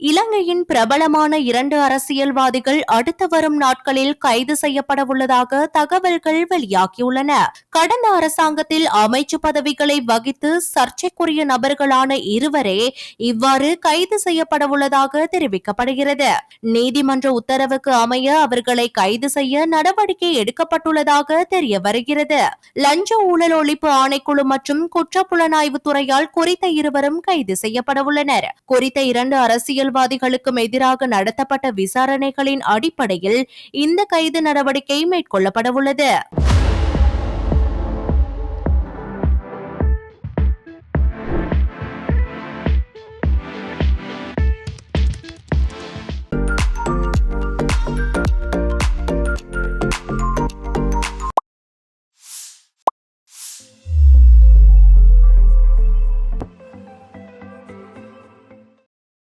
இலங்கையின் பிரபலமான இரண்டு அரசியல்வாதிகள் அடுத்து வரும் நாட்களில் கைது செய்யப்பட உள்ளதாக தகவல்கள் வெளியாகியுள்ளன. கடந்த அரசாங்கத்தில் அமைச்சு பதவிகளை வகித்து சர்ச்சைக்குரிய நபர்களான இருவரே இவ்வாறு கைது செய்யப்பட உள்ளதாக தெரிவிக்கப்படுகிறது. நீதிமன்ற உத்தரவுக்கு அமைய அவர்களை கைது செய்ய நடவடிக்கை எடுக்கப்பட்டுள்ளதாக தெரிய வருகிறது. லஞ்ச ஊழல் ஒழிப்பு ஆணைக்குழு மற்றும் குற்றப்புலனாய்வு துறையால் குறித்த இருவரும் கைது செய்யப்பட உள்ளனர் குறித்த இரண்டு அரசியல் அரசியல்வாதிகளுக்கும் எதிராக நடத்தப்பட்ட விசாரணைகளின் அடிப்படையில் இந்த கைது நடவடிக்கை மேற்கொள்ளப்படவுள்ளது.